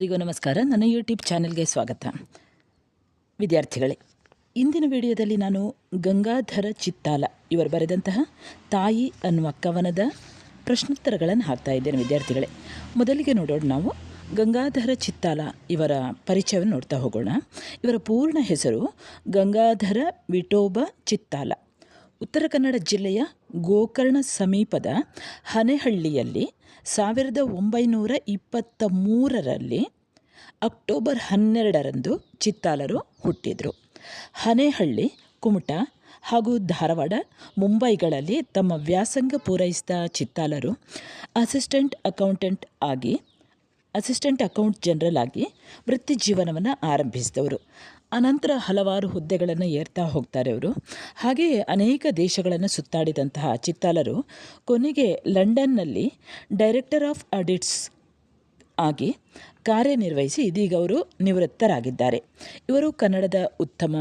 ಎಲ್ಲರಿಗೂ ನಮಸ್ಕಾರ. ನನ್ನ ಯೂಟ್ಯೂಬ್ ಚಾನೆಲ್ಗೆ ಸ್ವಾಗತ. ವಿದ್ಯಾರ್ಥಿಗಳೇ, ಇಂದಿನ ವಿಡಿಯೋದಲ್ಲಿ ನಾನು ಗಂಗಾಧರ ಚಿತ್ತಾಲ ಇವರು ಬರೆದಂತಹ ತಾಯಿ ಅನ್ನುವ ಕವನದ ಪ್ರಶ್ನೋತ್ತರಗಳನ್ನು ಹಾಕ್ತಾ ಇದ್ದೇನೆ ವಿದ್ಯಾರ್ಥಿಗಳೇ. ಮೊದಲಿಗೆ ನೋಡೋಣ ನಾವು ಗಂಗಾಧರ ಚಿತ್ತಾಲ ಇವರ ಪರಿಚಯವನ್ನು ನೋಡ್ತಾ ಹೋಗೋಣ. ಇವರ ಪೂರ್ಣ ಹೆಸರು ಗಂಗಾಧರ ವಿಠೋಬ ಚಿತ್ತಾಲ. ಉತ್ತರ ಕನ್ನಡ ಜಿಲ್ಲೆಯ ಗೋಕರ್ಣ ಸಮೀಪದ ಹನೆಹಳ್ಳಿಯಲ್ಲಿ ಸಾವಿರದ ಒಂಬೈನೂರ ಇಪ್ಪತ್ತ ಮೂರರಲ್ಲಿ ಅಕ್ಟೋಬರ್ ಹನ್ನೆರಡರಂದು ಚಿತ್ತಾಲರು ಹುಟ್ಟಿದರು. ಹನೇಹಳ್ಳಿ, ಕುಮಟ ಹಾಗೂ ಧಾರವಾಡ, ಮುಂಬೈಗಳಲ್ಲಿ ತಮ್ಮ ವ್ಯಾಸಂಗ ಪೂರೈಸಿದ ಚಿತ್ತಾಲರು ಅಸಿಸ್ಟೆಂಟ್ ಅಕೌಂಟೆಂಟ್ ಆಗಿ, ಅಸಿಸ್ಟೆಂಟ್ ಅಕೌಂಟ್ ಜನರಲ್ ಆಗಿ ವೃತ್ತಿ ಜೀವನವನ್ನು ಆರಂಭಿಸಿದವರು. ಅನಂತರ ಹಲವಾರು ಹುದ್ದೆಗಳನ್ನು ಏರ್ತಾ ಹೋಗ್ತಾರೆ ಅವರು ಹಾಗೆಯೇ ಅನೇಕ ದೇಶಗಳನ್ನು ಸುತ್ತಾಡಿದಂತಹ ಚಿತ್ತಾಲರು ಕೊನೆಗೆ ಲಂಡನ್ನಲ್ಲಿ ಡೈರೆಕ್ಟರ್ ಆಫ್ ಆಡಿಟ್ಸ್ ಆಗಿ ಕಾರ್ಯನಿರ್ವಹಿಸಿ ಇದೀಗ ಅವರು ನಿವೃತ್ತರಾಗಿದ್ದಾರೆ. ಇವರು ಕನ್ನಡದ ಉತ್ತಮ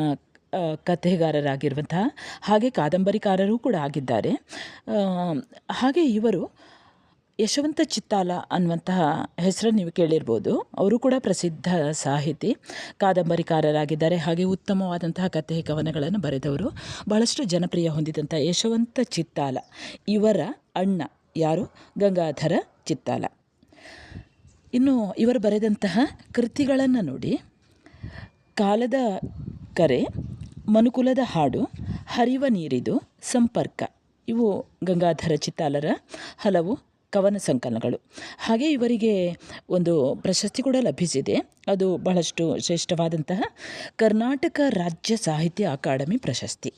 ಕಥೆಗಾರರಾಗಿರುವಂತಹ ಹಾಗೆ ಕಾದಂಬರಿಕಾರರೂ ಕೂಡ ಆಗಿದ್ದಾರೆ. ಹಾಗೆ ಇವರು ಯಶವಂತ ಚಿತ್ತಾಲ ಅನ್ನುವಂತಹ ಹೆಸರನ್ನು ನೀವು ಕೇಳಿರ್ಬೋದು. ಅವರು ಕೂಡ ಪ್ರಸಿದ್ಧ ಸಾಹಿತಿ, ಕಾದಂಬರಿಕಾರರಾಗಿದ್ದಾರೆ. ಹಾಗೆ ಉತ್ತಮವಾದಂತಹ ಕಥೆ ಕವನಗಳನ್ನು ಬರೆದವರು. ಬಹಳಷ್ಟು ಜನಪ್ರಿಯ ಹೊಂದಿದಂಥ ಯಶವಂತ ಚಿತ್ತಾಲ. ಇವರ ಅಣ್ಣ ಯಾರು? ಗಂಗಾಧರ ಚಿತ್ತಾಲ. ಇನ್ನು ಇವರು ಬರೆದಂತಹ ಕೃತಿಗಳನ್ನು ನೋಡಿ. ಕಾಲದ ಕರೆ, ಮನುಕುಲದ ಹಾಡು, ಹರಿವ ನೀರಿದು ಸಂಪರ್ಕ. ಇವು ಗಂಗಾಧರ ಚಿತ್ತಾಲರ ಹಲವು ಕವನ ಸಂಕಲನಗಳು. ಹಾಗೆ ಇವರಿಗೆ ಒಂದು ಪ್ರಶಸ್ತಿ ಕೂಡ ಲಭಿಸಿದೆ. ಅದು ಬಹಳಷ್ಟು ಶ್ರೇಷ್ಠವಾದಂತಹ ಕರ್ನಾಟಕ ರಾಜ್ಯ ಸಾಹಿತ್ಯ ಅಕಾಡೆಮಿ ಪ್ರಶಸ್ತಿ.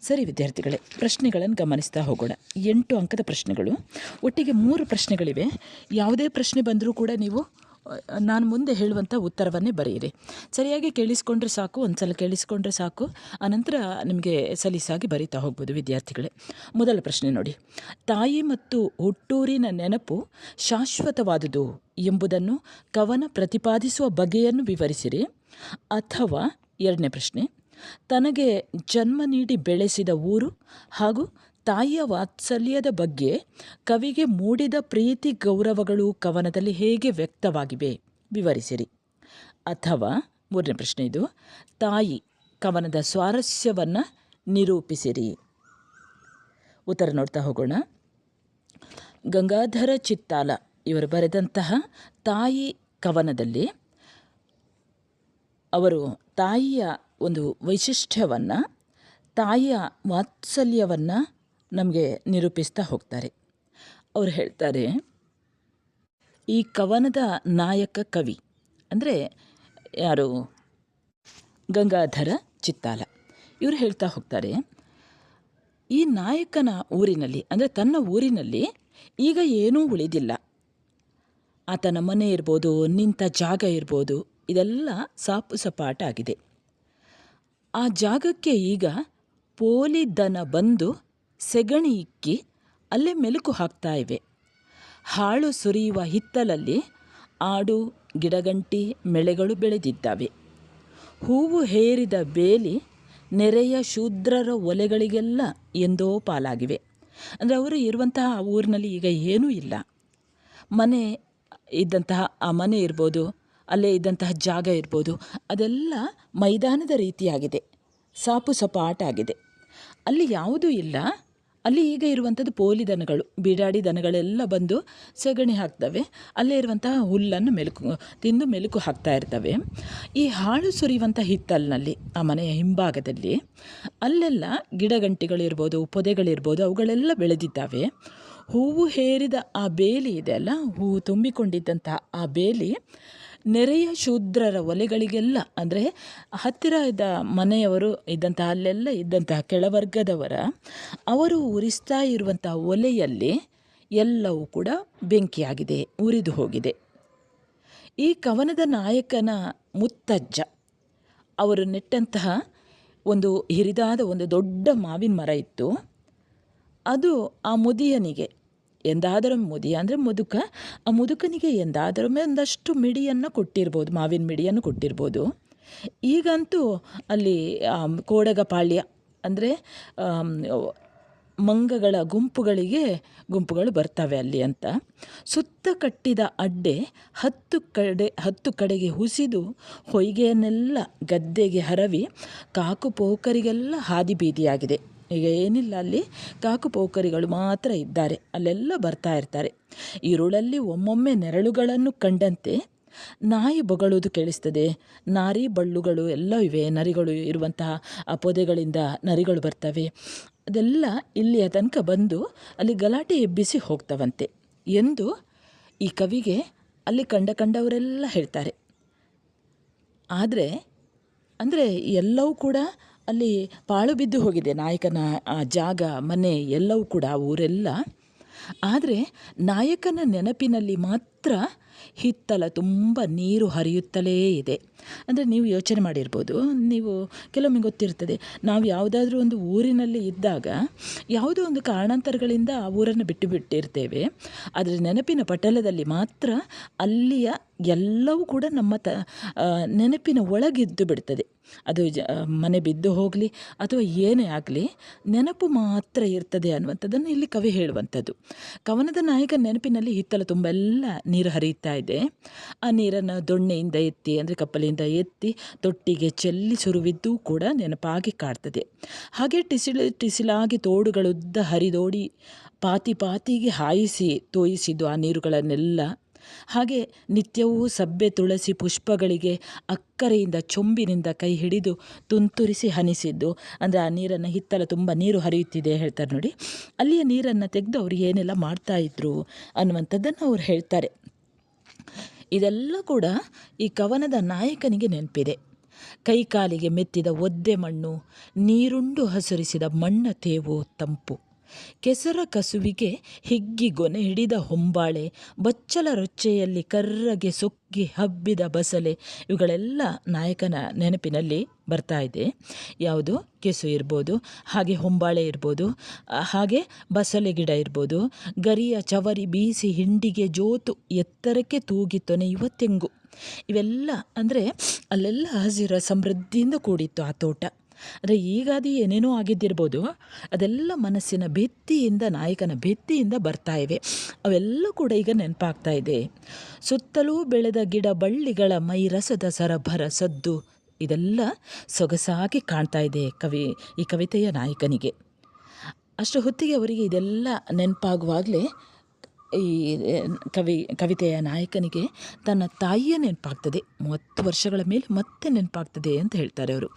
ಸರಿ ವಿದ್ಯಾರ್ಥಿಗಳೇ, ಪ್ರಶ್ನೆಗಳನ್ನು ಗಮನಿಸ್ತಾ ಹೋಗೋಣ. ಎಂಟು ಅಂಕದ ಪ್ರಶ್ನೆಗಳು. ಒಟ್ಟಿಗೆ ಮೂರು ಪ್ರಶ್ನೆಗಳಿವೆ. ಯಾವುದೇ ಪ್ರಶ್ನೆ ಬಂದರೂ ಕೂಡ ನೀವು ನಾನು ಮುಂದೆ ಹೇಳುವಂಥ ಉತ್ತರವನ್ನೇ ಬರೆಯಿರಿ. ಸರಿಯಾಗಿ ಕೇಳಿಸ್ಕೊಂಡ್ರೆ ಸಾಕು ಒಂದು ಸಲ ಕೇಳಿಸ್ಕೊಂಡ್ರೆ ಸಾಕು, ಅನಂತರ ನಿಮಗೆ ಸಲೀಸಾಗಿ ಬರೀತಾ ಹೋಗ್ಬೋದು ವಿದ್ಯಾರ್ಥಿಗಳೇ. ಮೊದಲ ಪ್ರಶ್ನೆ ನೋಡಿ. ತಾಯಿ ಮತ್ತು ಹುಟ್ಟೂರಿನ ನೆನಪು ಶಾಶ್ವತವಾದುದು ಎಂಬುದನ್ನು ಕವನ ಪ್ರತಿಪಾದಿಸುವ ಬಗೆಯನ್ನು ವಿವರಿಸಿರಿ. ಅಥವಾ ಎರಡನೇ ಪ್ರಶ್ನೆ. ತನಗೆ ಜನ್ಮ ನೀಡಿ ಬೆಳೆಸಿದ ಊರು ಹಾಗೂ ತಾಯಿಯ ವಾತ್ಸಲ್ಯದ ಬಗ್ಗೆ ಕವಿಗೆ ಮೂಡಿದ ಪ್ರೀತಿ ಗೌರವಗಳು ಕವನದಲ್ಲಿ ಹೇಗೆ ವ್ಯಕ್ತವಾಗಿವೆ? ವಿವರಿಸಿರಿ. ಅಥವಾ ಮೂರನೇ ಪ್ರಶ್ನೆ ಇದು. ತಾಯಿ, ಕವನದ ಸ್ವಾರಸ್ಯವನ್ನು ನಿರೂಪಿಸಿರಿ. ಉತ್ತರ ನೋಡ್ತಾ ಹೋಗೋಣ. ಗಂಗಾಧರ ಚಿತ್ತಾಲ ಇವರು ಬರೆದಂತಹ ತಾಯಿ ಕವನದಲ್ಲಿ ಅವರು ತಾಯಿಯ ಒಂದು ವೈಶಿಷ್ಟ್ಯವನ್ನು, ತಾಯಿಯ ವಾತ್ಸಲ್ಯವನ್ನು ನಮಗೆ ನಿರೂಪಿಸ್ತಾ ಹೋಗ್ತಾರೆ. ಅವರು ಹೇಳ್ತಾರೆ, ಈ ಕವನದ ನಾಯಕ ಕವಿ ಅಂದರೆ ಯಾರು? ಗಂಗಾಧರ ಚಿತ್ತಾಲ. ಇವರು ಹೇಳ್ತಾ ಹೋಗ್ತಾರೆ, ಈ ನಾಯಕನ ಊರಿನಲ್ಲಿ ಅಂದರೆ ತನ್ನ ಊರಿನಲ್ಲಿ ಈಗ ಏನೂ ಉಳಿದಿಲ್ಲ. ಆತನ ಮನೆ ಇರ್ಬೋದು, ನಿಂತ ಜಾಗ ಇರ್ಬೋದು, ಇದೆಲ್ಲ ಸಾಪು ಸಪಾಟ ಆಗಿದೆ ಆ ಜಾಗಕ್ಕೆ ಈಗ ಪೋಲಿ ದನ ಬಂದು ಸೆಗಣಿ ಇಕ್ಕಿ ಅಲ್ಲೇ ಮೆಲುಕು ಹಾಕ್ತಾ ಇವೆ. ಹಾಳು ಸುರಿಯುವ ಹಿತ್ತಲಲ್ಲಿ ಆಡು, ಗಿಡಗಂಟಿ, ಮೆಳೆಗಳು ಬೆಳೆದಿದ್ದಾವೆ. ಹೂವು ಹೇರಿದ ಬೇಲಿ ನೆರೆಯ ಶೂದ್ರರ ಒಲೆಗಳಿಗೆಲ್ಲ ಎಂದೋ ಪಾಲಾಗಿವೆ. ಅಂದರೆ ಅವರು ಇರುವಂತಹ ಆ ಊರಿನಲ್ಲಿ ಈಗ ಏನೂ ಇಲ್ಲ. ಮನೆ ಇದ್ದಂತಹ ಆ ಮನೆ ಇರ್ಬೋದು, ಅಲ್ಲೇ ಇದ್ದಂತಹ ಜಾಗ ಇರ್ಬೋದು, ಅದೆಲ್ಲ ಮೈದಾನದ ರೀತಿಯಾಗಿದೆ. ಸಾಪು ಸಪಾಟಾಗಿದೆ ಅಲ್ಲಿ ಯಾವುದೂ ಇಲ್ಲ. ಅಲ್ಲಿ ಈಗ ಇರುವಂಥದ್ದು ಪೋಲಿ ದನಗಳು, ಬೀಡಾಡಿ ದನಗಳೆಲ್ಲ ಬಂದು ಸಗಣಿ ಹಾಕ್ತವೆ. ಅಲ್ಲೇ ಇರುವಂತಹ ಹುಲ್ಲನ್ನು ಮೆಲುಕು, ತಿಂದು ಮೆಲುಕು ಹಾಕ್ತಾ ಇರ್ತವೆ. ಈ ಹಾಳು ಸುರಿಯುವಂಥ ಹಿತ್ತಲಿನಲ್ಲಿ, ಆ ಮನೆಯ ಹಿಂಭಾಗದಲ್ಲಿ, ಅಲ್ಲೆಲ್ಲ ಗಿಡಗಂಟಿಗಳಿರ್ಬೋದು, ಪೊದೆಗಳಿರ್ಬೋದು, ಅವುಗಳೆಲ್ಲ ಬೆಳೆದಿದ್ದಾವೆ. ಹೂವು ಹೇರಿದ ಆ ಬೇಲಿ ಇದೆ ಅಲ್ಲ? ಹೂವು ತುಂಬಿಕೊಂಡಿದ್ದಂಥ ಆ ಬೇಲಿ ನೆರೆಯ ಶೂದ್ರರ ಒಲೆಗಳಿಗೆಲ್ಲ, ಅಂದರೆ ಹತ್ತಿರ ಇದ್ದ ಮನೆಯವರು ಇದ್ದಂತಹ, ಅಲ್ಲೆಲ್ಲ ಇದ್ದಂತಹ ಕೆಳವರ್ಗದವರ, ಅವರು ಉರಿಸ್ತಾ ಇರುವಂತಹ ಒಲೆಯಲ್ಲಿ ಎಲ್ಲವೂ ಕೂಡ ಬೆಂಕಿಯಾಗಿದೆ, ಉರಿದು ಹೋಗಿದೆ. ಈ ಕವನದ ನಾಯಕನ ಮುತ್ತಜ್ಜ, ಅವರು ನೆಟ್ಟಂತಹ ಒಂದು ಹಿರಿದಾದ ಒಂದು ದೊಡ್ಡ ಮಾವಿನ ಮರ ಇತ್ತು. ಅದು ಆ ಮುದಿಯನಿಗೆ ಎಂದಾದರೂ ಮುದಿ, ಅಂದರೆ ಮುದುಕ, ಆ ಮುದುಕನಿಗೆ ಎಂದಾದರೂ ಒಂದಷ್ಟು ಮಿಡಿಯನ್ನು ಕೊಟ್ಟಿರ್ಬೋದು, ಮಾವಿನ ಮಿಡಿಯನ್ನು ಕೊಟ್ಟಿರ್ಬೋದು. ಈಗಂತೂ ಅಲ್ಲಿ ಕೋಡಗಪಾಳ್ಯ ಕೋಡಗ ಪಾಳ್ಯ ಅಂದರೆ ಮಂಗಗಳ ಗುಂಪುಗಳಿಗೆ ಗುಂಪುಗಳು ಬರ್ತವೆ ಅಲ್ಲಿ ಅಂತ. ಸುತ್ತ ಕಟ್ಟಿದ ಅಡ್ಡೆ ಹತ್ತು ಕಡೆ, ಹತ್ತು ಕಡೆಗೆ ಹುಸಿದು ಹೊಯ್ಗೆಯನ್ನೆಲ್ಲ ಗದ್ದೆಗೆ ಹರವಿ, ಕಾಕು ಪೋಕರಿಗೆಲ್ಲ ಹಾದಿ ಬೀದಿಯಾಗಿದೆ. ಈಗ ಏನಿಲ್ಲ ಅಲ್ಲಿ ಕಾಕು ಪೋಕರಿಗಳು ಮಾತ್ರ ಇದ್ದಾರೆ. ಅಲ್ಲೆಲ್ಲ ಬರ್ತಾ ಇರ್ತಾರೆ. ഇരുಳಲ್ಲಿ ಒಮ್ಮೊಮ್ಮೆ ನೆರಳುಗಳನ್ನು ಕಂಡಂತೆ ನಾಯಿ ಬೊಗಳುವುದು ಕೇಳಿಸ್ತದೆ. ನಾರಿ ಬಳ್ಳುಗಳು ಎಲ್ಲ ಇವೆ. ನರಿಗಳು ಇರುವಂತಹ ಆ ಪೊದೆಗಳಿಂದ ನರಿಗಳು ಬರ್ತವೆ. ಅದೆಲ್ಲ ಇಲ್ಲಿಯ ತನಕ ಬಂದು ಅಲ್ಲಿ ಗಲಾಟೆ ಎಬ್ಬಿಸಿ ಹೋಗ್ತವಂತೆ ಎಂದು ಈ ಕವಿಗೆ ಅಲ್ಲಿ ಕಂಡ ಕಂಡವರೆಲ್ಲ ಹೇಳ್ತಾರೆ. ಆದರೆ, ಅಂದರೆ ಎಲ್ಲವೂ ಕೂಡ ಅಲ್ಲಿ ಪಾಳು ಬಿದ್ದು ಹೋಗಿದೆ. ನಾಯಕನ, ಆ, ಜಾಗ, ಮನೆ ಎಲ್ಲವೂ ಕೂಡ ಊರೆಲ್ಲ. ಆದರೆ ನಾಯಕನ ನೆನಪಿನಲ್ಲಿ ಮಾತ್ರ ಹಿತ್ತಲ ತುಂಬ ನೀರು ಹರಿಯುತ್ತಲೇ ಇದೆ. ಅಂದರೆ ನೀವು ಯೋಚನೆ ಮಾಡಿರ್ಬೋದು, ನೀವು ಕೆಲವೊಮ್ಮೆ ಗೊತ್ತಿರ್ತದೆ, ನಾವು ಯಾವುದಾದ್ರೂ ಒಂದು ಊರಿನಲ್ಲಿ ಇದ್ದಾಗ ಯಾವುದೋ ಒಂದು ಕಾರಣಾಂತರಗಳಿಂದ ಆ ಊರನ್ನು ಬಿಟ್ಟು ಬಿಟ್ಟಿರ್ತೇವೆ. ಆದರೆ ನೆನಪಿನ ಪಟಲದಲ್ಲಿ ಮಾತ್ರ ಅಲ್ಲಿಯ ಎಲ್ಲವೂ ಕೂಡ ನಮ್ಮ ತ ನೆನಪಿನ ಒಳಗಿದ್ದು ಬಿಡ್ತದೆ. ಅದು ಜ, ಮನೆ ಬಿದ್ದು ಹೋಗಲಿ ಅಥವಾ ಏನೇ ಆಗಲಿ ನೆನಪು ಮಾತ್ರ ಇರ್ತದೆ ಅನ್ನುವಂಥದ್ದನ್ನು ಇಲ್ಲಿ ಕವಿ ಹೇಳುವಂಥದ್ದು. ಕವನದ ನಾಯಕ ನೆನಪಿನಲ್ಲಿ ಹಿತ್ತಲ ತುಂಬೆಲ್ಲ ನೀರು ಹರಿಯುತ್ತಾ ಇದೆ. ಆ ನೀರನ್ನು ದೊಣ್ಣೆಯಿಂದ ಎತ್ತಿ, ಅಂದರೆ ಕಪ್ಪಲಿಂದ ಎತ್ತಿ ತೊಟ್ಟಿಗೆ ಚೆಲ್ಲಿ ಸುರುವಿದ್ದು ಕೂಡ ನೆನಪಾಗಿ ಕಾಡ್ತದೆ ಹಾಗೆ ಟಿಸಿಲು, ಟಿಸಿಲಾಗಿ ತೋಡುಗಳುದ್ದ ಹರಿದೋಡಿ ಪಾತಿ ಪಾತಿಗೆ ಹಾಯಿಸಿ ತೋಯಿಸಿದ್ದು ಆ ನೀರುಗಳನ್ನೆಲ್ಲ. ಹಾಗೆ ನಿತ್ಯವೂ ಸಬ್ಬೆ ತುಳಸಿ ಪುಷ್ಪಗಳಿಗೆ ಅಕ್ಕರೆಯಿಂದ ಚೊಂಬಿನಿಂದ ಕೈ ಹಿಡಿದು ತುಂತುರಿಸಿ ಹನಿಸಿದ್ದು. ಅಂದರೆ ಆ ನೀರನ್ನು ಹಿತ್ತಲ ತುಂಬ ನೀರು ಹರಿಯುತ್ತಿದೆ ಹೇಳ್ತಾರೆ ನೋಡಿ. ಅಲ್ಲಿಯ ನೀರನ್ನು ತೆಗೆದು ಅವರು ಏನೆಲ್ಲ ಮಾಡ್ತಾಯಿದ್ರು ಅನ್ನುವಂಥದ್ದನ್ನು ಅವ್ರು ಹೇಳ್ತಾರೆ. ಇದೆಲ್ಲ ಕೂಡ ಈ ಕವನದ ನಾಯಕನಿಗೆ ನೆನಪಿದೆ. ಕೈಕಾಲಿಗೆ ಮೆತ್ತಿದ ಒದ್ದೆ ಮಣ್ಣು, ನೀರುಂಡು ಹಸುರಿಸಿದ ಮಣ್ಣ ತೇವು ತಂಪು. ಕೆಸರ ಕಸುವಿಗೆ ಹಿಗ್ಗಿ ಗೊನೆ ಹಿಡಿದ ಹೊಂಬಾಳೆ, ಬಚ್ಚಲ ರೊಚ್ಚೆಯಲ್ಲಿ ಕರ್ರಗೆ ಸೊಕ್ಕಿ ಹಬ್ಬಿದ ಬಸಳೆ, ಇವುಗಳೆಲ್ಲ ನಾಯಕನ ನೆನಪಿನಲ್ಲಿ ಬರ್ತಾ ಇದೆ. ಯಾವುದು? ಕೆಸು ಇರ್ಬೋದು, ಹಾಗೆ ಹೊಂಬಾಳೆ ಇರ್ಬೋದು, ಹಾಗೆ ಬಸಳೆ ಗಿಡ ಇರ್ಬೋದು. ಗರಿಯ ಚವರಿ ಬೀಸಿ ಹಿಂಡಿಗೆ ಜೋತು ಎತ್ತರಕ್ಕೆ ತೂಗಿ ತೊನೆಯುವ ತೆಂಗು ಇವೆಲ್ಲ ಅಂದರೆ ಅಲ್ಲೆಲ್ಲ ಹಸಿರ ಸಮೃದ್ಧಿಯಿಂದ ಕೂಡಿತ್ತು ಆ ತೋಟ. ಅಂದರೆ ಈಗಾದಿ ಏನೇನೋ ಆಗಿದ್ದಿರ್ಬೋದು, ಅದೆಲ್ಲ ಮನಸ್ಸಿನ ಭಿತ್ತಿಯಿಂದ ನಾಯಕನ ಭಿತ್ತಿಯಿಂದ ಬರ್ತಾ ಇವೆ. ಅವೆಲ್ಲ ಕೂಡ ಈಗ ನೆನಪಾಗ್ತಾ ಇದೆ. ಸುತ್ತಲೂ ಬೆಳೆದ ಗಿಡ ಬಳ್ಳಿಗಳ ಮೈ ರಸದ ಸರಭರ ಸದ್ದು, ಇದೆಲ್ಲ ಸೊಗಸಾಗಿ ಕಾಣ್ತಾ ಇದೆ ಕವಿ, ಈ ಕವಿತೆಯ ನಾಯಕನಿಗೆ. ಅಷ್ಟು ಹೊತ್ತಿಗೆ ಅವರಿಗೆ ಇದೆಲ್ಲ ನೆನಪಾಗುವಾಗಲೇ ಈ ಕವಿ, ಕವಿತೆಯ ನಾಯಕನಿಗೆ ತನ್ನ ತಾಯಿಯ ನೆನಪಾಗ್ತದೆ. ಮೂವತ್ತು ವರ್ಷಗಳ ಮೇಲೆ ಮತ್ತೆ ನೆನಪಾಗ್ತದೆ ಅಂತ ಹೇಳ್ತಾರೆ ಅವರು.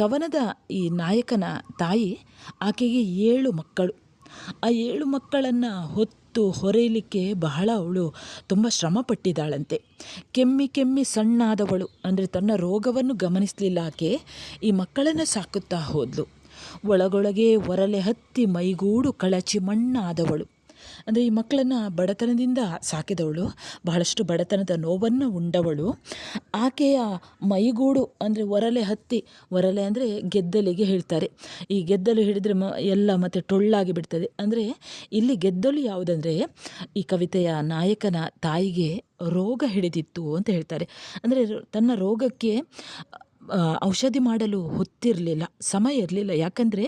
ಕವನದ ಈ ನಾಯಕನ ತಾಯಿ ಆಕೆಗೆ ಏಳು ಮಕ್ಕಳು. ಆ ಏಳು ಮಕ್ಕಳನ್ನು ಹೊತ್ತು ಹೊರೆಯಲಿಕ್ಕೆ ಬಹಳ ಅವಳು ತುಂಬ ಶ್ರಮ ಪಟ್ಟಿದ್ದಾಳಂತೆ ಕೆಮ್ಮಿ ಕೆಮ್ಮಿ ಸಣ್ಣಾದವಳು ಅಂದರೆ ತನ್ನ ರೋಗವನ್ನು ಗಮನಿಸಲಿಲ್ಲ ಆಕೆ, ಈ ಮಕ್ಕಳನ್ನು ಸಾಕುತ್ತಾ ಹೋದಳು ಒಳಗೊಳಗೆ ಒರಲೆ ಹತ್ತಿ ಮೈಗೂಡು ಕಳಚಿ ಮಣ್ಣಾದವಳು. ಅಂದರೆ ಈ ಮಕ್ಕಳನ್ನು ಬಡತನದಿಂದ ಸಾಕಿದವಳು, ಬಹಳಷ್ಟು ಬಡತನದ ನೋವನ್ನು ಉಂಡವಳು. ಆಕೆಯ ಮೈಗೂಡು ಅಂದರೆ ಒರಲೆ ಹತ್ತಿ, ಒರಲೆ ಅಂದರೆ ಗೆದ್ದಲಿಗೆ ಹೇಳ್ತಾರೆ. ಈ ಗೆದ್ದಲು ಹಿಡಿದ್ರೆ ಮ, ಎಲ್ಲ ಮತ್ತೆ ಟೊಳ್ಳಾಗಿ ಬಿಡ್ತದೆ. ಅಂದರೆ ಇಲ್ಲಿ ಗೆದ್ದಲು ಯಾವುದಂದರೆ ಈ ಕವಿತೆಯ ನಾಯಕನ ತಾಯಿಗೆ ರೋಗ ಹಿಡಿದಿತ್ತು ಅಂತ ಹೇಳ್ತಾರೆ. ಅಂದರೆ ತನ್ನ ರೋಗಕ್ಕೆ ಔಷಧಿ ಮಾಡಲು ಹೊತ್ತಿರಲಿಲ್ಲ, ಸಮಯ ಇರಲಿಲ್ಲ. ಯಾಕಂದರೆ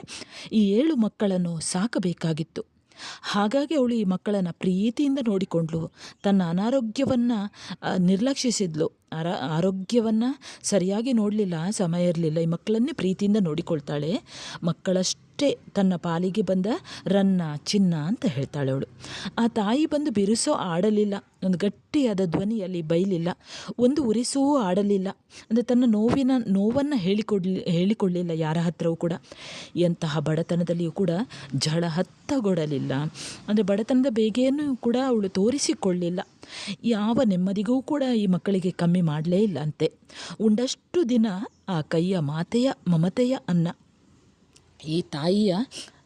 ಈ ಏಳು ಮಕ್ಕಳನ್ನು ಸಾಕಬೇಕಾಗಿತ್ತು. ಹಾಗಾಗಿ ಅವಳು ಈ ಮಕ್ಕಳನ್ನು ಪ್ರೀತಿಯಿಂದ ನೋಡಿಕೊಂಡ್ಲು ತನ್ನ ಅನಾರೋಗ್ಯವನ್ನು ನಿರ್ಲಕ್ಷಿಸಿದ್ಲು ಆರ, ಆರೋಗ್ಯವನ್ನು ಸರಿಯಾಗಿ ನೋಡಲಿಲ್ಲ, ಸಮಯ ಇರಲಿಲ್ಲ. ಈ ಮಕ್ಕಳನ್ನೇ ಪ್ರೀತಿಯಿಂದ ನೋಡಿಕೊಳ್ತಾಳೆ. ಮಕ್ಕಳಷ್ಟೇ ತನ್ನ ಪಾಲಿಗೆ ಬಂದ ರನ್ನ, ಚಿನ್ನ ಅಂತ ಹೇಳ್ತಾಳೆ ಅವಳು. ಆ ತಾಯಿ ಬಂದು ಬಿರುಸೋ ಆಡಲಿಲ್ಲ. ಒಂದು ಗಟ್ಟಿಯಾದ ಧ್ವನಿಯಲ್ಲಿ ಬೈಲಿಲ್ಲ. ಒಂದು ಉರಿಸೂ ಆಡಲಿಲ್ಲ. ಅಂದರೆ ತನ್ನ ನೋವಿನ, ನೋವನ್ನು ಹೇಳಿಕೊಡ್ಲಿ, ಹೇಳಿಕೊಳ್ಳಿಲ್ಲ ಯಾರ ಹತ್ರವೂ ಕೂಡ. ಎಂತಹ ಬಡತನದಲ್ಲಿಯೂ ಕೂಡ ಝಳ ಹತ್ತಗೊಡಲಿಲ್ಲ. ಅಂದರೆ ಬಡತನದ ಬೇಗೆಯನ್ನು ಕೂಡ ಅವಳು ತೋರಿಸಿಕೊಳ್ಳಿಲ್ಲ. ಯಾವ ನೆಮ್ಮದಿಗೂ ಕೂಡ ಈ ಮಕ್ಕಳಿಗೆ ಕಮ್ಮಿ ಮಾಡಲೇ ಇಲ್ಲ ಅಂತೆ ಉಂಡಷ್ಟು ದಿನ ಆ ಕೈಯ ಮಾತೆಯ ಮಮತೆಯ ಅನ್ನ. ಈ ತಾಯಿಯ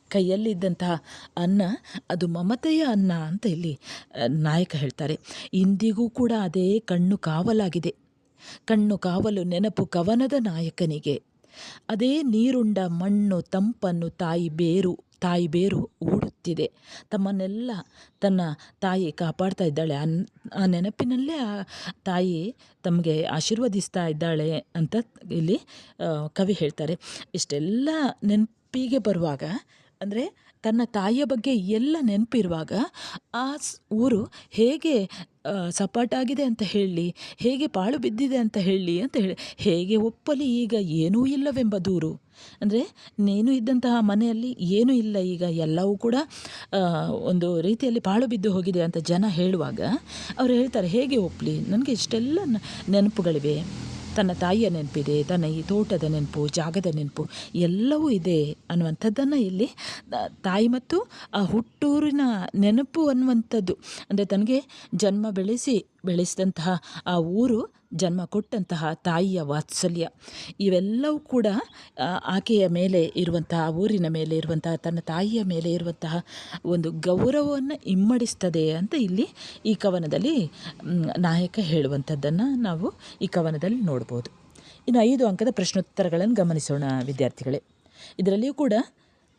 ಕೈಯಲ್ಲಿದ್ದಂತಹ ಅನ್ನ, ಅದು ಮಮತೆಯ ಅನ್ನ ಅಂತ ಇಲ್ಲಿ ನಾಯಕ ಹೇಳ್ತಾರೆ. ಇಂದಿಗೂ ಕೂಡ ಅದೇ ಕಣ್ಣು ಕಾವಲಾಗಿದೆ. ಕಣ್ಣು ಕಾವಲು ನೆನಪು ಕವನದ ನಾಯಕನಿಗೆ. ಅದೇ ನೀರುಂಡ ಮಣ್ಣು ತಂಪನ್ನು ತಾಯಿ ಬೇರು ತಾಯಿ ಬೇರು ಊಡುತ್ತಿದೆ. ತಮ್ಮನ್ನೆಲ್ಲ ತನ್ನ ತಾಯಿ ಕಾಪಾಡ್ತಾ ಇದ್ದಾಳೆ. ಅನ್ ಆ ನೆನಪಿನಲ್ಲೇ ಆ ತಾಯಿ ತಮಗೆ ಆಶೀರ್ವದಿಸ್ತಾ ಇದ್ದಾಳೆ ಅಂತ ಇಲ್ಲಿ ಕವಿ ಹೇಳ್ತಾರೆ. ಇಷ್ಟೆಲ್ಲ ನೆನಪಿಗೆ ಬರುವಾಗ ಅಂದರೆ ತನ್ನ ತಾಯಿಯ ಬಗ್ಗೆ ಎಲ್ಲ ನೆನಪಿರುವಾಗ ಆ ಊರು ಹೇಗೆ ಸಪಾಟಾಗಿದೆ ಅಂತ ಹೇಳಿ, ಹೇಗೆ ಪಾಳು ಬಿದ್ದಿದೆ ಅಂತ ಹೇಳಿ ಅಂತ ಹೇಳಿ, ಹೇಗೆ ಒಪ್ಪಲಿ ಈಗ ಏನೂ ಇಲ್ಲವೆಂಬ ದೂರು. ಅಂದರೆ ನೀನು ಇದ್ದಂತಹ ಮನೆಯಲ್ಲಿ ಏನೂ ಇಲ್ಲ ಈಗ, ಎಲ್ಲವೂ ಕೂಡ ಒಂದು ರೀತಿಯಲ್ಲಿ ಪಾಳು ಬಿದ್ದು ಹೋಗಿದೆ ಅಂತ ಜನ ಹೇಳುವಾಗ, ಅವರು ಹೇಳ್ತಾರೆ, ಹೇಗೆ ಒಪ್ಪಲಿ ನನಗೆ ಇಷ್ಟೆಲ್ಲ ನೆನಪುಗಳಿವೆ. ತನ್ನ ತಾಯಿಯ ನೆನಪಿದೆ, ತನ್ನ ಈ ತೋಟದ ನೆನಪು, ಜಾಗದ ನೆನಪು, ಎಲ್ಲವೂ ಇದೆ ಅನ್ನುವಂಥದ್ದನ್ನು ಇಲ್ಲಿ ತಾಯಿ ಮತ್ತು ಆ ಹುಟ್ಟೂರಿನ ನೆನಪು ಅನ್ನುವಂಥದ್ದು. ಅಂದರೆ ತನಗೆ ಜನ್ಮ ಬೆಳೆಸಿ ಬೆಳೆಸಿದಂತಹ ಆ ಊರು ಜನ್ಮ ಕೊಟ್ಟಂತಹ ತಾಯಿಯ ವಾತ್ಸಲ್ಯ. ಇವೆಲ್ಲವೂ ಕೂಡ ಆಕೆಯ ಮೇಲೆ ಇರುವಂತಹ ಊರಿನ ಮೇಲೆ ಇರುವಂತಹ, ತನ್ನ ತಾಯಿಯ ಮೇಲೆ ಇರುವಂತಹ ಒಂದು ಗೌರವವನ್ನು ಇಮ್ಮಡಿಸ್ತದೆ ಅಂತ ಇಲ್ಲಿ ಈ ಕವನದಲ್ಲಿ ನಾಯಕ ಹೇಳುವಂಥದ್ದನ್ನು ನಾವು ಈ ಕವನದಲ್ಲಿ ನೋಡ್ಬೋದು. ಇನ್ನು ಐದು ಅಂಕದ ಪ್ರಶ್ನೋತ್ತರಗಳನ್ನು ಗಮನಿಸೋಣ ವಿದ್ಯಾರ್ಥಿಗಳೇ. ಇದರಲ್ಲಿಯೂ ಕೂಡ,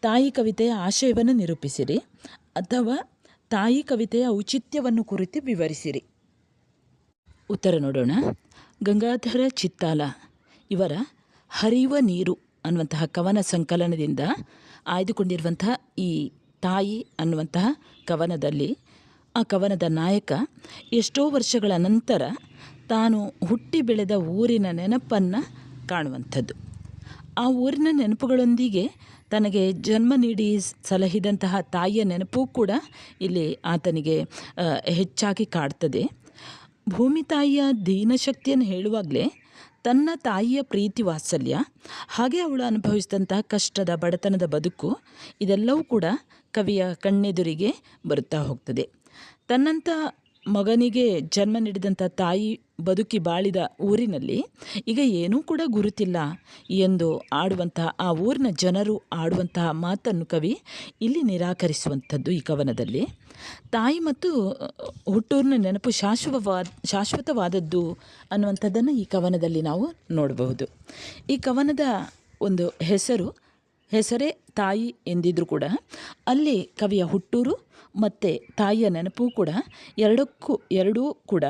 ತಾಯಿ ಕವಿತೆಯ ಆಶಯವನ್ನು ನಿರೂಪಿಸಿರಿ ಅಥವಾ ತಾಯಿ ಕವಿತೆಯ ಔಚಿತ್ಯವನ್ನು ಕುರಿತು ವಿವರಿಸಿರಿ. ಉತ್ತರ ನೋಡೋಣ. ಗಂಗಾಧರ ಚಿತ್ತಾಲ, ಇವರ ಹರಿಯುವ ನೀರು ಅನ್ನುವಂತಹ ಕವನ ಸಂಕಲನದಿಂದ ಆಯ್ದುಕೊಂಡಿರುವಂತಹ ಈ ತಾಯಿ ಅನ್ನುವಂತಹ ಕವನದಲ್ಲಿ ಆ ಕವನದ ನಾಯಕ ಎಷ್ಟೋ ವರ್ಷಗಳ ನಂತರ ತಾನು ಹುಟ್ಟಿ ಬೆಳೆದ ಊರಿನ ನೆನಪನ್ನು ಕಾಣುವಂಥದ್ದು. ಆ ಊರಿನ ನೆನಪುಗಳೊಂದಿಗೆ ತನಗೆ ಜನ್ಮ ನೀಡಿ ಸಲಹಿದಂತಹ ತಾಯಿಯ ನೆನಪು ಕೂಡ ಇಲ್ಲಿ ಆತನಿಗೆ ಹೆಚ್ಚಾಗಿ ಕಾಡ್ತದೆ. ಭೂಮಿ ತಾಯಿಯ ದೀನಶಕ್ತಿಯನ್ನು ಹೇಳುವಾಗಲೇ ತನ್ನ ತಾಯಿಯ ಪ್ರೀತಿ ವಾತ್ಸಲ್ಯ, ಹಾಗೆ ಅವಳು ಅನುಭವಿಸಿದಂತಹ ಕಷ್ಟದ, ಬಡತನದ ಬದುಕು ಇದೆಲ್ಲವೂ ಕೂಡ ಕವಿಯ ಕಣ್ಣೆದುರಿಗೆ ಬರುತ್ತಾ ಹೋಗ್ತದೆ. ತನ್ನಂಥ ಮಗನಿಗೆ ಜನ್ಮ ನೀಡಿದಂಥ ತಾಯಿ ಬದುಕಿ ಬಾಳಿದ ಊರಿನಲ್ಲಿ ಈಗ ಏನೂ ಕೂಡ ಗುರುತಿಲ್ಲ ಎಂದು ಆಡುವಂತಹ ಆ ಊರಿನ ಜನರು ಆಡುವಂತಹ ಮಾತನ್ನು ಕವಿ ಇಲ್ಲಿ ನಿರಾಕರಿಸುವಂಥದ್ದು ಈ ಕವನದಲ್ಲಿ. ತಾಯಿ ಮತ್ತು ಹುಟ್ಟೂರಿನ ನೆನಪು ಶಾಶ್ವತವಾದ ಶಾಶ್ವತವಾದದ್ದು ಅನ್ನುವಂಥದ್ದನ್ನು ಈ ಕವನದಲ್ಲಿ ನಾವು ನೋಡಬಹುದು. ಈ ಕವನದ ಒಂದು ಹೆಸರು, ಹೆಸರೇ ತಾಯಿ ಎಂದಿದ್ರೂ ಕೂಡ ಅಲ್ಲಿ ಕವಿಯ ಹುಟ್ಟೂರು ಮತ್ತು ತಾಯಿಯ ನೆನಪು ಕೂಡ ಎರಡಕ್ಕೂ, ಎರಡೂ ಕೂಡ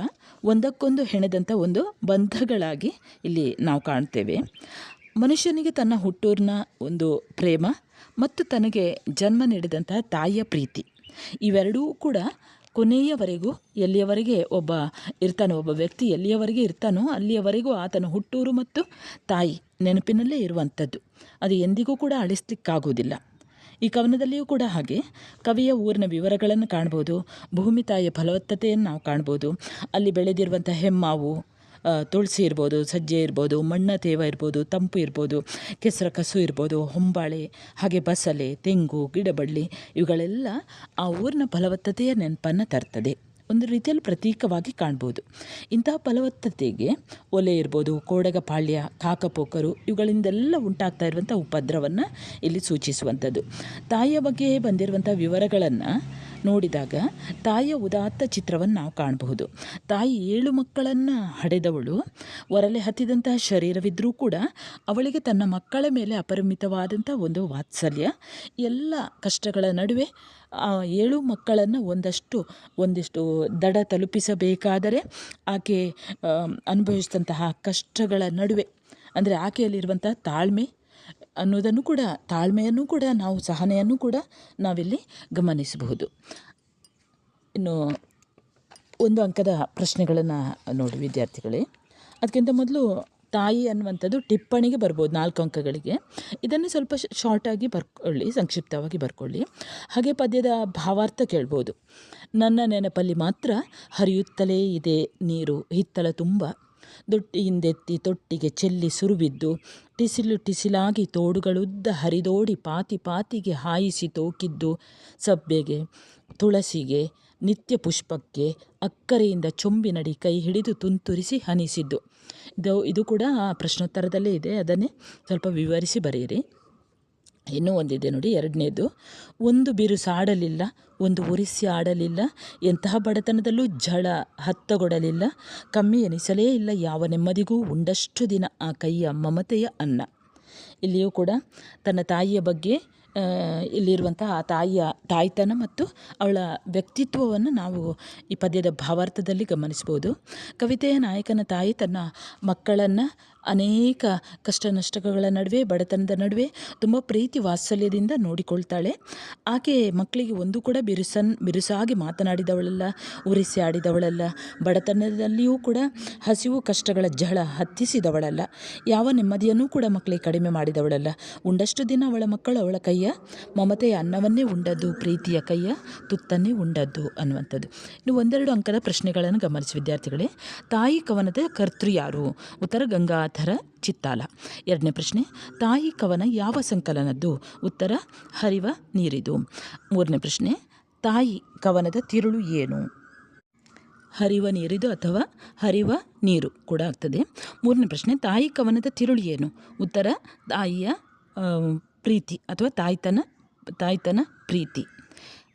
ಒಂದಕ್ಕೊಂದು ಹೆಣೆದಂಥ ಒಂದು ಬಂಧಗಳಾಗಿ ಇಲ್ಲಿ ನಾವು ಕಾಣ್ತೇವೆ. ಮನುಷ್ಯನಿಗೆ ತನ್ನ ಹುಟ್ಟೂರಿನ ಒಂದು ಪ್ರೇಮ ಮತ್ತು ತನಗೆ ಜನ್ಮ ನೀಡಿದಂಥ ತಾಯಿಯ ಪ್ರೀತಿ. ಇವೆರಡೂ ಕೂಡ ಕೊನೆಯವರೆಗೂ ಎಲ್ಲಿಯವರೆಗೆ ಒಬ್ಬ ಇರ್ತಾನೋ, ಒಬ್ಬ ವ್ಯಕ್ತಿ ಎಲ್ಲಿಯವರೆಗೆ ಇರ್ತಾನೋ ಅಲ್ಲಿಯವರೆಗೂ ಆತನ ಹುಟ್ಟೂರು ಮತ್ತು ತಾಯಿ ನೆನಪಿನಲ್ಲೇ ಇರುವಂಥದ್ದು. ಅದು ಎಂದಿಗೂ ಕೂಡ ಅಳಿಸ್ಲಿಕ್ಕಾಗುವುದಿಲ್ಲ. ಈ ಕವನದಲ್ಲಿಯೂ ಕೂಡ ಹಾಗೆ. ಕವಿಯ ಊರಿನ ವಿವರಗಳನ್ನು ಕಾಣ್ಬೋದು ಭೂಮಿ ತಾಯಿಯ ಫಲವತ್ತತೆಯನ್ನು ನಾವು ಕಾಣ್ಬೋದು ಅಲ್ಲಿ ಬೆಳೆದಿರುವಂಥ ಹೆಮ್ಮಾವು ತುಳಸಿ ಇರ್ಬೋದು, ಸಜ್ಜೆ ಇರ್ಬೋದು, ಮಣ್ಣ ತೇವ ಇರ್ಬೋದು, ತಂಪು ಇರ್ಬೋದು, ಕೆಸರ ಕಸು ಇರ್ಬೋದು, ಹೊಂಬಾಳೆ, ಹಾಗೆ ಬಸಳೆ, ತೆಂಗು, ಗಿಡಬಳ್ಳಿ, ಇವುಗಳೆಲ್ಲ ಆ ಊರಿನ ಫಲವತ್ತತೆಯ ನೆನಪನ್ನು ತರ್ತದೆ. ಒಂದು ರೀತಿಯಲ್ಲಿ ಪ್ರತೀಕವಾಗಿ ಕಾಣ್ಬೋದು. ಇಂತಹ ಫಲವತ್ತತೆಗೆ ಒಲೆ ಇರ್ಬೋದು ಕೋಡಗಪಾಳ್ಯ ಕಾಕಪೋಕರು ಇವುಗಳಿಂದೆಲ್ಲ ಉಂಟಾಗ್ತಾ ಇರುವಂಥ ಉಪದ್ರವನ್ನು ಇಲ್ಲಿ ಸೂಚಿಸುವಂಥದ್ದು. ತಾಯಿಯ ಬಗ್ಗೆ ಬಂದಿರುವಂಥ ವಿವರಗಳನ್ನು ನೋಡಿದಾಗ ತಾಯಿಯ ಉದಾತ್ತ ಚಿತ್ರವನ್ನು ನಾವು ಕಾಣಬಹುದು. ತಾಯಿ ಏಳು ಮಕ್ಕಳನ್ನು ಹಡೆದವಳು, ಒರಲೆ ಹತ್ತಿದಂತಹ ಶರೀರವಿದ್ದರೂ ಕೂಡ ಅವಳಿಗೆ ತನ್ನ ಮಕ್ಕಳ ಮೇಲೆ ಅಪರಿಮಿತವಾದಂಥ ಒಂದು ವಾತ್ಸಲ್ಯ, ಎಲ್ಲ ಕಷ್ಟಗಳ ನಡುವೆ ಆ ಏಳು ಮಕ್ಕಳನ್ನು ಒಂದಷ್ಟು, ಒಂದಿಷ್ಟು ದಡ ತಲುಪಿಸಬೇಕಾದರೆ ಆಕೆ ಅನುಭವಿಸಿದಂತಹ ಕಷ್ಟಗಳ ನಡುವೆ, ಅಂದರೆ ಆಕೆಯಲ್ಲಿರುವಂಥ ತಾಳ್ಮೆ ಅನ್ನೋದನ್ನು ಕೂಡ, ತಾಳ್ಮೆಯನ್ನು ಕೂಡ, ನಾವು ಸಹನೆಯನ್ನು ಕೂಡ ನಾವಿಲ್ಲಿ ಗಮನಿಸಬಹುದು. ಇನ್ನು ಒಂದು ಅಂಕದ ಪ್ರಶ್ನೆಗಳನ್ನು ನೋಡಿ ವಿದ್ಯಾರ್ಥಿಗಳೇ. ಅದಕ್ಕಿಂತ ಮೊದಲು ತಾಯಿ ಅನ್ನುವಂಥದ್ದು ಟಿಪ್ಪಣಿಗೆ ಬರ್ಬೋದು, ನಾಲ್ಕು ಅಂಕಗಳಿಗೆ. ಇದನ್ನು ಸ್ವಲ್ಪ ಶಾರ್ಟಾಗಿ ಬರ್ಕೊಳ್ಳಿ, ಸಂಕ್ಷಿಪ್ತವಾಗಿ ಬರ್ಕೊಳ್ಳಿ. ಹಾಗೆ ಪದ್ಯದ ಭಾವಾರ್ಥ ಕೇಳ್ಬೋದು. ನನ್ನ ನೆನಪಲ್ಲಿ ಮಾತ್ರ ಹರಿಯುತ್ತಲೇ ಇದೆ ನೀರು, ಹಿತ್ತಲ ತುಂಬ. ದೊಟ್ಟಿಯಿಂದೆತ್ತಿ ತೊಟ್ಟಿಗೆ ಚೆಲ್ಲಿ ಸುರುಬಿದ್ದು ಟಿಸಿಲು ಟಿಸಿಲಾಗಿ ತೋಡುಗಳುದ್ದ ಹರಿದೋಡಿ ಪಾತಿ ಪಾತಿಗೆ ಹಾಯಿಸಿ ತೋಕಿದ್ದು, ಸಬ್ಬೆಗೆ, ತುಳಸಿಗೆ ನಿತ್ಯ ಪುಷ್ಪಕ್ಕೆ ಅಕ್ಕರೆಯಿಂದ ಚೊಂಬಿನಡಿ ಕೈ ಹಿಡಿದು ತುಂತುರಿಸಿ ಹನಿಸಿದ್ದು. ಇದು ಇದು ಕೂಡ ಆ ಪ್ರಶ್ನೋತ್ತರದಲ್ಲೇ ಇದೆ. ಅದನ್ನೇ ಸ್ವಲ್ಪ ವಿವರಿಸಿ ಬರೆಯಿರಿ. ಇನ್ನೂ ಒಂದಿದೆ ನೋಡಿ. ಎರಡನೇದು, ಒಂದು ಬಿರುಸು ಆಡಲಿಲ್ಲ ಒಂದು ಉರಿಸಿ ಆಡಲಿಲ್ಲ, ಎಂತಹ ಬಡತನದಲ್ಲೂ ಝಳ ಹತ್ತಗೊಡಲಿಲ್ಲ, ಕಮ್ಮಿ ಎನಿಸಲೇ ಇಲ್ಲ, ಯಾವ ನೆಮ್ಮದಿಗೂ ಉಂಡಷ್ಟು ದಿನ ಆ ಕೈಯ ಮಮತೆಯ ಅನ್ನ. ಇಲ್ಲಿಯೂ ಕೂಡ ತನ್ನ ತಾಯಿಯ ಬಗ್ಗೆ ಇಲ್ಲಿರುವಂತಹ ಆ ತಾಯಿಯ ತಾಯ್ತನ ಮತ್ತು ಅವಳ ವ್ಯಕ್ತಿತ್ವವನ್ನು ನಾವು ಈ ಪದ್ಯದ ಭಾವಾರ್ಥದಲ್ಲಿ ಗಮನಿಸ್ಬೋದು ಕವಿತೆಯ ನಾಯಕನ ತಾಯಿ ತನ್ನ ಮಕ್ಕಳನ್ನು ಅನೇಕ ಕಷ್ಟ ನಷ್ಟಗಳ ನಡುವೆ, ಬಡತನದ ನಡುವೆ ತುಂಬ ಪ್ರೀತಿ ವಾತ್ಸಲ್ಯದಿಂದ ನೋಡಿಕೊಳ್ತಾಳೆ. ಆಕೆ ಮಕ್ಕಳಿಗೆ ಒಂದು ಕೂಡ ಬಿರುಸನ್, ಬಿರುಸಾಗಿ ಮಾತನಾಡಿದವಳಲ್ಲ, ಉರಿಸಿ ಆಡಿದವಳಲ್ಲ, ಬಡತನದಲ್ಲಿಯೂ ಕೂಡ ಹಸಿವು ಕಷ್ಟಗಳ ಜಳ ಹತ್ತಿಸಿದವಳಲ್ಲ. ಯಾವ ನೆಮ್ಮದಿಯನ್ನು ಕೂಡ ಮಕ್ಕಳಿಗೆ ಕಡಿಮೆ ಮಾಡಿದವಳಲ್ಲ. ಉಂಡಷ್ಟು ದಿನ ಅವಳ ಮಕ್ಕಳು ಅವಳ ಕೈಯ, ಮಮತೆಯ ಅನ್ನವನ್ನೇ ಉಂಡದ್ದು, ಪ್ರೀತಿಯ ಕೈಯ ತುತ್ತನ್ನೇ ಉಂಡದ್ದು ಅನ್ನುವಂಥದ್ದು. ಇನ್ನು ಒಂದೆರಡು ಅಂಕದ ಪ್ರಶ್ನೆಗಳನ್ನು ಗಮನಿಸಿ, ವಿದ್ಯಾರ್ಥಿಗಳೇ. ತಾಯಿ ಕವನದ ಕರ್ತೃ ಯಾರು? ಉತ್ತರ ಗಂಗಾಧರ ಚಿತ್ತಾಲ. ಎರಡನೇ ಪ್ರಶ್ನೆ, ತಾಯಿ ಕವನ ಯಾವ ಸಂಕಲನದ್ದು? ಉತ್ತರ, ಹರಿವ ನೀರಿದು. ಮೂರನೇ ಪ್ರಶ್ನೆ, ತಾಯಿ ಕವನದ ತಿರುಳು ಏನು? ಹರಿವ ನೀರಿದು ಅಥವಾ ಹರಿವ ನೀರು ಕೂಡ ಆಗ್ತದೆ. ಮೂರನೇ ಪ್ರಶ್ನೆ, ತಾಯಿ ಕವನದ ತಿರುಳು ಏನು? ಉತ್ತರ, ತಾಯಿಯ ಪ್ರೀತಿ ಅಥವಾ ತಾಯ್ತನ ತಾಯ್ತನ ಪ್ರೀತಿ.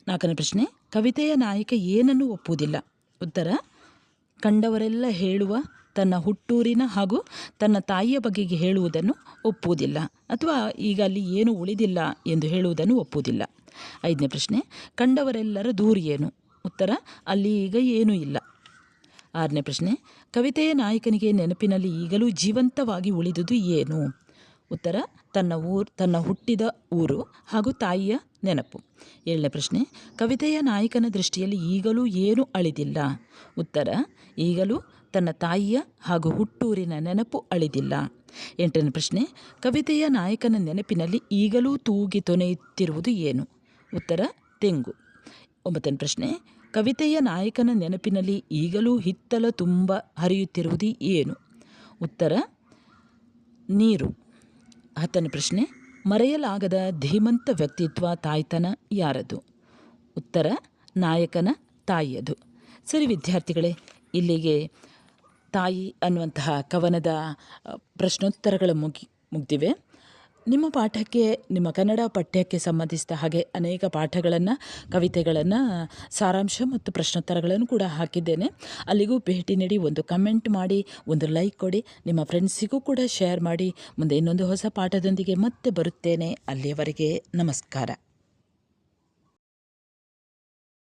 ನಾಲ್ಕನೇ ಪ್ರಶ್ನೆ, ಕವಿತೆಯ ನಾಯಕ ಏನನ್ನು ಒಪ್ಪುವುದಿಲ್ಲ? ಉತ್ತರ, ಕಂಡವರೆಲ್ಲ ಹೇಳುವ ತನ್ನ ಹುಟ್ಟೂರಿನ ಹಾಗೂ ತನ್ನ ತಾಯಿಯ ಬಗೆಗೆ ಹೇಳುವುದನ್ನು ಒಪ್ಪುವುದಿಲ್ಲ ಅಥವಾ ಈಗ ಅಲ್ಲಿ ಏನು ಉಳಿದಿಲ್ಲ ಎಂದು ಹೇಳುವುದನ್ನು ಒಪ್ಪುವುದಿಲ್ಲ. ಐದನೇ ಪ್ರಶ್ನೆ, ಕಂಡವರೆಲ್ಲರ ದೂರು ಏನು? ಉತ್ತರ, ಅಲ್ಲಿ ಈಗ ಏನೂ ಇಲ್ಲ. ಆರನೇ ಪ್ರಶ್ನೆ, ಕವಿತೆಯ ನಾಯಕನಿಗೆ ನೆನಪಿನಲ್ಲಿ ಈಗಲೂ ಜೀವಂತವಾಗಿ ಉಳಿದುದು ಏನು? ಉತ್ತರ, ತನ್ನ ಊರು, ತನ್ನ ಹುಟ್ಟಿದ ಊರು ಹಾಗೂ ತಾಯಿಯ ನೆನಪು. ಏಳನೇ ಪ್ರಶ್ನೆ, ಕವಿತೆಯ ನಾಯಕನ ದೃಷ್ಟಿಯಲ್ಲಿ ಈಗಲೂ ಏನೂ ಅಳಿದಿಲ್ಲ? ಉತ್ತರ, ಈಗಲೂ ತನ್ನ ತಾಯಿಯ ಹಾಗೂ ಹುಟ್ಟೂರಿನ ನೆನಪು ಅಳಿದಿಲ್ಲ. ಎಂಟನೇ ಪ್ರಶ್ನೆ, ಕವಿತೆಯ ನಾಯಕನ ನೆನಪಿನಲ್ಲಿ ಈಗಲೂ ತೂಗಿ ತೊನೆಯುತ್ತಿರುವುದು ಏನು? ಉತ್ತರ, ತೆಂಗು. ಒಂಬತ್ತನೇ ಪ್ರಶ್ನೆ, ಕವಿತೆಯ ನಾಯಕನ ನೆನಪಿನಲ್ಲಿ ಈಗಲೂ ಹಿತ್ತಲ ತುಂಬ ಹರಿಯುತ್ತಿರುವುದು ಏನು? ಉತ್ತರ, ನೀರು. ಹತ್ತನೇ ಪ್ರಶ್ನೆ, ಮರೆಯಲಾಗದ ಧೀಮಂತ ವ್ಯಕ್ತಿತ್ವ ತಾಯ್ತನ ಯಾರದು? ಉತ್ತರ, ನಾಯಕನ ತಾಯಿಯದು. ಸರಿ ವಿದ್ಯಾರ್ಥಿಗಳೇ, ಇಲ್ಲಿಗೆ ತಾಯಿ ಅನ್ನುವಂತಹ ಕವನದ ಪ್ರಶ್ನೋತ್ತರಗಳು ಮುಗಿ, ಮುಗ್ದಿವೆ. ನಿಮ್ಮ ಪಾಠಕ್ಕೆ, ನಿಮ್ಮ ಕನ್ನಡ ಪಠ್ಯಕ್ಕೆ ಸಂಬಂಧಿಸಿದ ಹಾಗೆ ಅನೇಕ ಪಾಠಗಳನ್ನು, ಕವಿತೆಗಳನ್ನು, ಸಾರಾಂಶ ಮತ್ತು ಪ್ರಶ್ನೋತ್ತರಗಳನ್ನು ಕೂಡ ಹಾಕಿದ್ದೇನೆ. ಅಲ್ಲಿಗೂ ಭೇಟಿ ನೀಡಿ ಒಂದು ಕಮೆಂಟ್ ಮಾಡಿ, ಒಂದು ಲೈಕ್ ಕೊಡಿ, ನಿಮ್ಮ ಫ್ರೆಂಡ್ಸಿಗೂ ಕೂಡ ಶೇರ್ ಮಾಡಿ. ಮುಂದೆ ಇನ್ನೊಂದು ಹೊಸ ಪಾಠದೊಂದಿಗೆ ಮತ್ತೆ ಬರುತ್ತೇನೆ. ಅಲ್ಲಿಯವರೆಗೆ ನಮಸ್ಕಾರ.